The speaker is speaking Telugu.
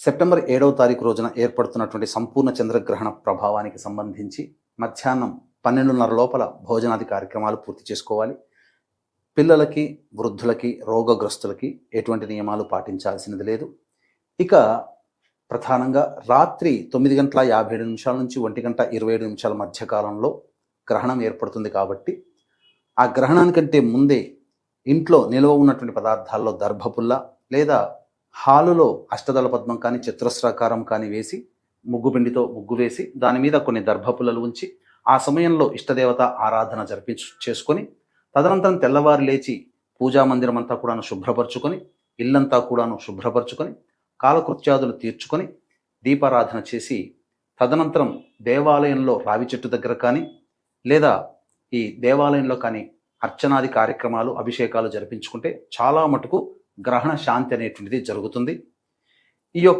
సెప్టెంబర్ ఏడవ తారీఖు రోజున ఏర్పడుతున్నటువంటి సంపూర్ణ చంద్రగ్రహణ ప్రభావానికి సంబంధించి మధ్యాహ్నం పన్నెండున్నర లోపల భోజనాది కార్యక్రమాలు పూర్తి చేసుకోవాలి. పిల్లలకి వృద్ధులకి రోగగ్రస్తులకి ఎటువంటి నియమాలు పాటించాల్సినది లేదు. ఇక ప్రధానంగా రాత్రి తొమ్మిది గంటల యాభై ఏడు నిమిషాల నుంచి ఒంటి గంట ఇరవై ఏడు నిమిషాల మధ్య కాలంలో గ్రహణం ఏర్పడుతుంది కాబట్టి ఆ గ్రహణానికంటే ముందే ఇంట్లో నిల్వ ఉన్నటువంటి పదార్థాల్లో దర్భపుల్ల లేదా హాలులో అష్టదళ పద్మం కానీ చిత్రస్రాకారం కానీ వేసి ముగ్గు పిండితో ముగ్గు వేసి దాని మీద కొన్ని దర్భపుల్లలు ఉంచి ఆ సమయంలో ఇష్టదేవత ఆరాధన జరిపించు చేసుకొని తదనంతరం తెల్లవారు లేచి పూజా మందిరం అంతా కూడాను శుభ్రపరచుకొని ఇల్లంతా కూడాను శుభ్రపరచుకొని కాలకృత్యాదులు తీర్చుకొని దీపారాధన చేసి తదనంతరం దేవాలయంలో రావి చెట్టు దగ్గర కానీ లేదా ఈ దేవాలయంలో కానీ అర్చనాది కార్యక్రమాలు అభిషేకాలు జరిపించుకుంటే చాలా మటుకు గ్రహణ శాంతి అనేటువంటిది జరుగుతుంది. ఈ యొక్క